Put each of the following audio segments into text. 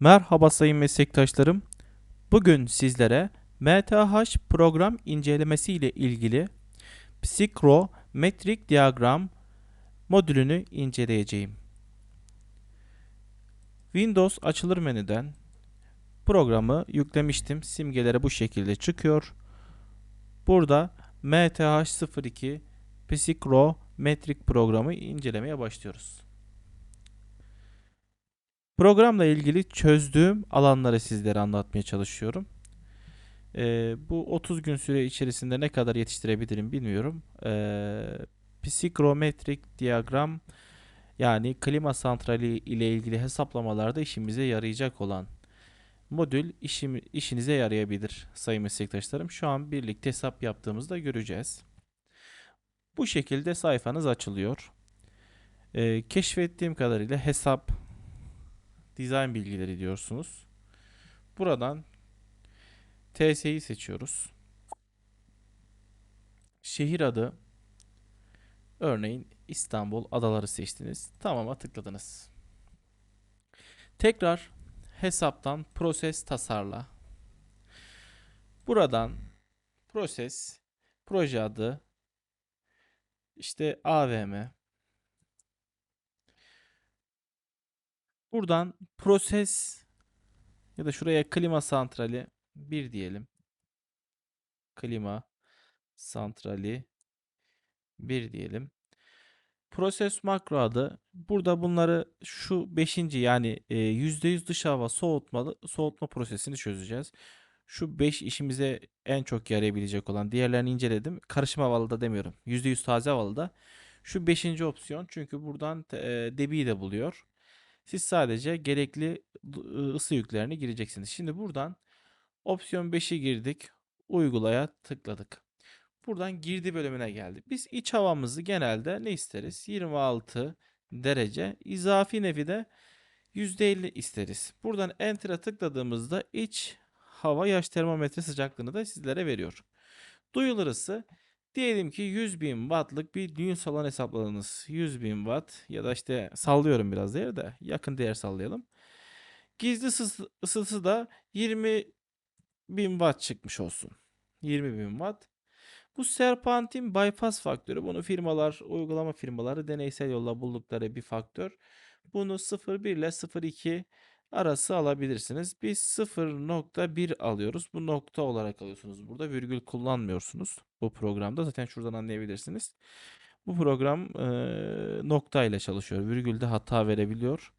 Merhaba sayın meslektaşlarım. Bugün sizlere MTH program incelemesi ile ilgili psikrometrik diyagram modülünü inceleyeceğim. Windows açılır menüden programı yüklemiştim. Simgeleri bu şekilde çıkıyor. Burada MTH02 psikrometrik programı incelemeye başlıyoruz. Programla ilgili çözdüğüm alanları sizlere anlatmaya çalışıyorum. Ee, bu 30 gün süre içerisinde ne kadar yetiştirebilirim bilmiyorum. Ee, psikrometrik diyagram yani klima santrali ile ilgili hesaplamalarda işimize yarayacak olan modül işim, işinize yarayabilir sayın meslektaşlarım. Şu an birlikte hesap yaptığımızda göreceğiz. Bu şekilde sayfanız açılıyor. Ee, keşfettiğim kadarıyla hesap dizayn bilgileri diyorsunuz. Buradan TS'yi seçiyoruz. Şehir adı örneğin İstanbul adaları seçtiniz. Tamam'a tıkladınız. Tekrar hesaptan proses tasarla. Buradan proses proje adı işte AVM Buradan proses ya da şuraya klima santrali 1 diyelim. Klima santrali 1 diyelim. Proses makro adı. Burada bunları şu 5. yani e, %100 dış hava soğutmalı soğutma prosesini çözeceğiz. Şu 5 işimize en çok yarayabilecek olan diğerlerini inceledim. Karışım havalı da demiyorum. %100 taze havalı da. Şu 5. opsiyon çünkü buradan e, debiyi de buluyor. Siz sadece gerekli ısı yüklerini gireceksiniz. Şimdi buradan opsiyon 5'i girdik. Uygulaya tıkladık. Buradan girdi bölümüne geldik. Biz iç havamızı genelde ne isteriz? 26 derece. İzafi nefi de %50 isteriz. Buradan Enter'a tıkladığımızda iç hava yaş termometre sıcaklığını da sizlere veriyor. Duyulur ısı Diyelim ki 100 bin wattlık bir düğün salonu hesapladınız. 100 bin watt ya da işte sallıyorum biraz değer de yakın değer sallayalım. Gizli ısısı, da 20 bin watt çıkmış olsun. 20 bin watt. Bu serpantin bypass faktörü. Bunu firmalar, uygulama firmaları deneysel yolla buldukları bir faktör. Bunu 0,1 ile 0,2 arası alabilirsiniz. Biz 0.1 alıyoruz. Bu nokta olarak alıyorsunuz. Burada virgül kullanmıyorsunuz bu programda. Zaten şuradan anlayabilirsiniz. Bu program e, nokta ile çalışıyor. Virgülde hata verebiliyor.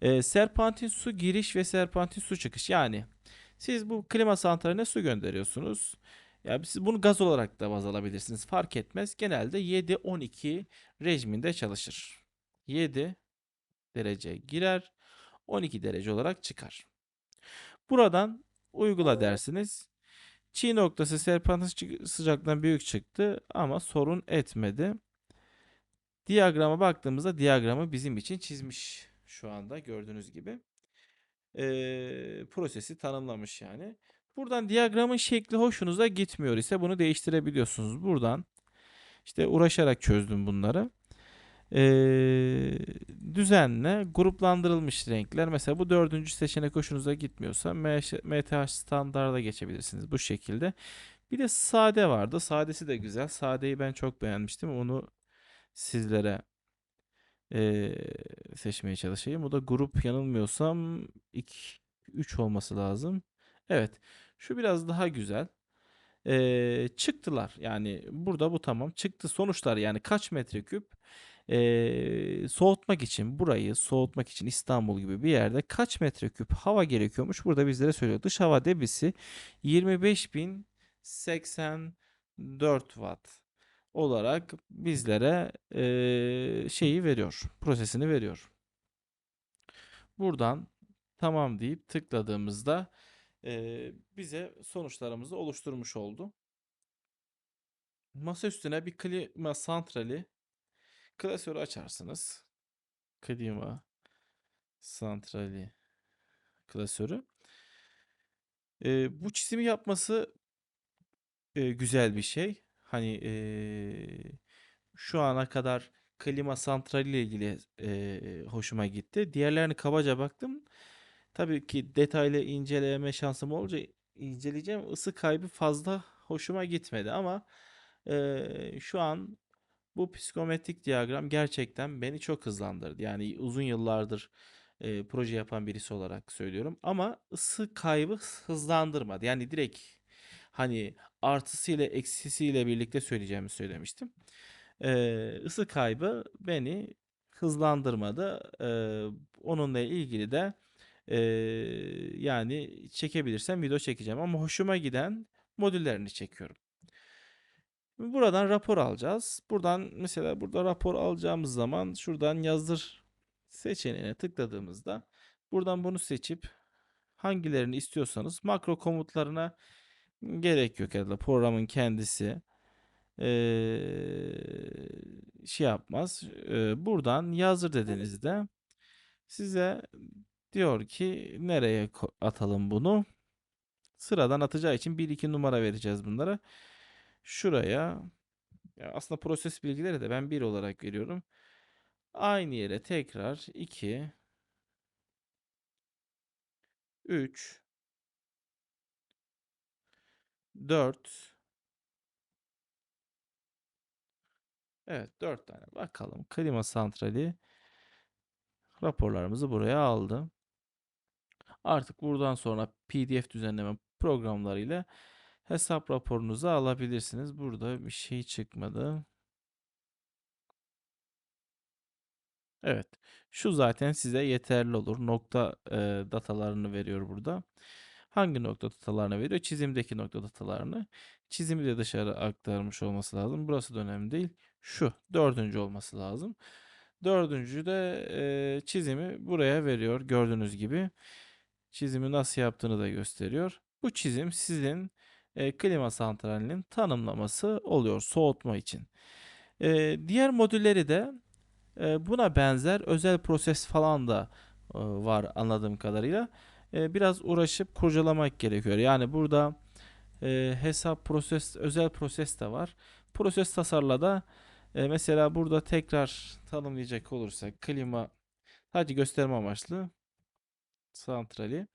E, serpantin su giriş ve serpantin su çıkış. Yani siz bu klima santraline su gönderiyorsunuz. Ya siz bunu gaz olarak da baz alabilirsiniz. Fark etmez. Genelde 7-12 rejiminde çalışır. 7 derece girer. 12 derece olarak çıkar. Buradan uygula dersiniz. Çiğ noktası serpentin sıcaklığından büyük çıktı ama sorun etmedi. Diyagrama baktığımızda diyagramı bizim için çizmiş şu anda gördüğünüz gibi. Ee, prosesi tanımlamış yani. Buradan diyagramın şekli hoşunuza gitmiyor ise bunu değiştirebiliyorsunuz. Buradan işte uğraşarak çözdüm bunları e, düzenle gruplandırılmış renkler. Mesela bu dördüncü seçenek hoşunuza gitmiyorsa MTH standarda geçebilirsiniz bu şekilde. Bir de sade vardı. Sadesi de güzel. Sadeyi ben çok beğenmiştim. Onu sizlere e, seçmeye çalışayım. Bu da grup yanılmıyorsam 2 3 olması lazım. Evet. Şu biraz daha güzel. Ee, çıktılar. Yani burada bu tamam. Çıktı sonuçlar yani kaç metreküp e, soğutmak için burayı soğutmak için İstanbul gibi bir yerde kaç metreküp hava gerekiyormuş burada bizlere söylüyor. Dış hava debisi 25.084 watt olarak bizlere e, şeyi veriyor. Prosesini veriyor. Buradan tamam deyip tıkladığımızda e, bize sonuçlarımızı oluşturmuş oldu. Masa üstüne bir klima santrali Klasörü açarsınız. Klima santrali klasörü. Ee, bu çizimi yapması e, güzel bir şey. Hani e, şu ana kadar klima santrali ile ilgili e, hoşuma gitti. Diğerlerini kabaca baktım. Tabii ki detaylı inceleme şansım olunca inceleyeceğim. Isı kaybı fazla hoşuma gitmedi ama eee, şu an bu psikometrik diyagram gerçekten beni çok hızlandırdı. Yani uzun yıllardır eee, proje yapan birisi olarak söylüyorum. Ama ısı kaybı hızlandırmadı. Yani direkt hani artısıyla eksisiyle birlikte söyleyeceğimi söylemiştim. Eee ısı kaybı beni hızlandırmadı. Eee, onunla ilgili de eee, yani çekebilirsem video çekeceğim ama hoşuma giden modüllerini çekiyorum. Buradan rapor alacağız. Buradan mesela burada rapor alacağımız zaman şuradan yazdır seçeneğine tıkladığımızda buradan bunu seçip hangilerini istiyorsanız makro komutlarına gerek yok ya da programın kendisi eee, şey yapmaz. Eee, buradan yazdır dediğinizde size diyor ki nereye atalım bunu? Sıradan atacağı için 1-2 numara vereceğiz bunlara. Şuraya ya aslında proses bilgileri de ben 1 olarak veriyorum. Aynı yere tekrar 2 3 4 Evet 4 tane. Bakalım klima santrali raporlarımızı buraya aldı. Artık buradan sonra PDF düzenleme programlarıyla hesap raporunuzu alabilirsiniz. Burada bir şey çıkmadı. Evet. Şu zaten size yeterli olur. Nokta e, datalarını veriyor burada. Hangi nokta datalarını veriyor? Çizimdeki nokta datalarını. Çizimi de dışarı aktarmış olması lazım. Burası da önemli değil. Şu dördüncü olması lazım. Dördüncü de e, çizimi buraya veriyor. Gördüğünüz gibi. Çizimi nasıl yaptığını da gösteriyor. Bu çizim sizin e, klima santralinin tanımlaması oluyor soğutma için. E, diğer modülleri de e, buna benzer özel proses falan da var anladığım kadarıyla. Biraz uğraşıp kurcalamak gerekiyor. Yani burada hesap proses, özel proses de var. Proses tasarla da mesela burada tekrar tanımlayacak olursak klima sadece gösterme amaçlı santrali.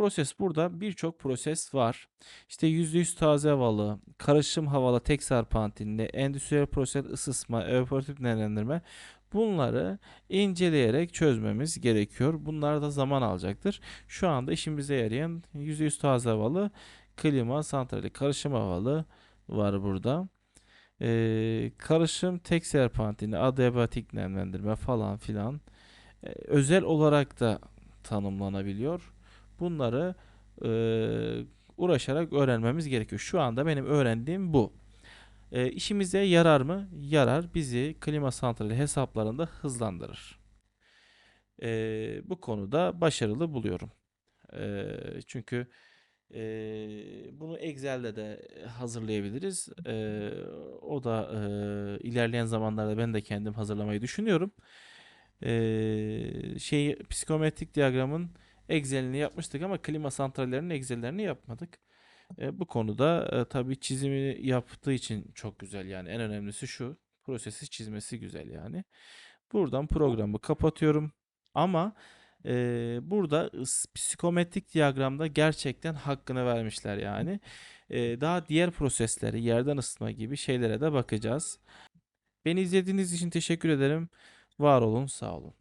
Proses burada birçok proses var. İşte %100 taze havalı, karışım havalı tek serpantinli, endüstriyel proses ısısma, evaporatif nemlendirme bunları inceleyerek çözmemiz gerekiyor. Bunlar da zaman alacaktır. Şu anda işimize yarayan %100 taze havalı klima santrali, karışım havalı var burada. Ee, karışım tek serpantini, adiabatik nemlendirme falan filan e, özel olarak da tanımlanabiliyor. Bunları e, uğraşarak öğrenmemiz gerekiyor. Şu anda benim öğrendiğim bu. E, işimize yarar mı? Yarar. Bizi klima santrali hesaplarında hızlandırır. E, bu konuda başarılı buluyorum. E, çünkü e, bunu Excel'de de hazırlayabiliriz. E, o da e, ilerleyen zamanlarda ben de kendim hazırlamayı düşünüyorum. E, şey psikometrik diyagramın Excel'ini yapmıştık ama klima santrallerinin Excel'lerini yapmadık. E, bu konuda e, tabii çizimini yaptığı için çok güzel yani en önemlisi şu prosesi çizmesi güzel yani. Buradan programı kapatıyorum ama e, burada psikometrik diyagramda gerçekten hakkını vermişler yani. E, daha diğer prosesleri yerden ısıtma gibi şeylere de bakacağız. Beni izlediğiniz için teşekkür ederim. Var olun, sağ olun.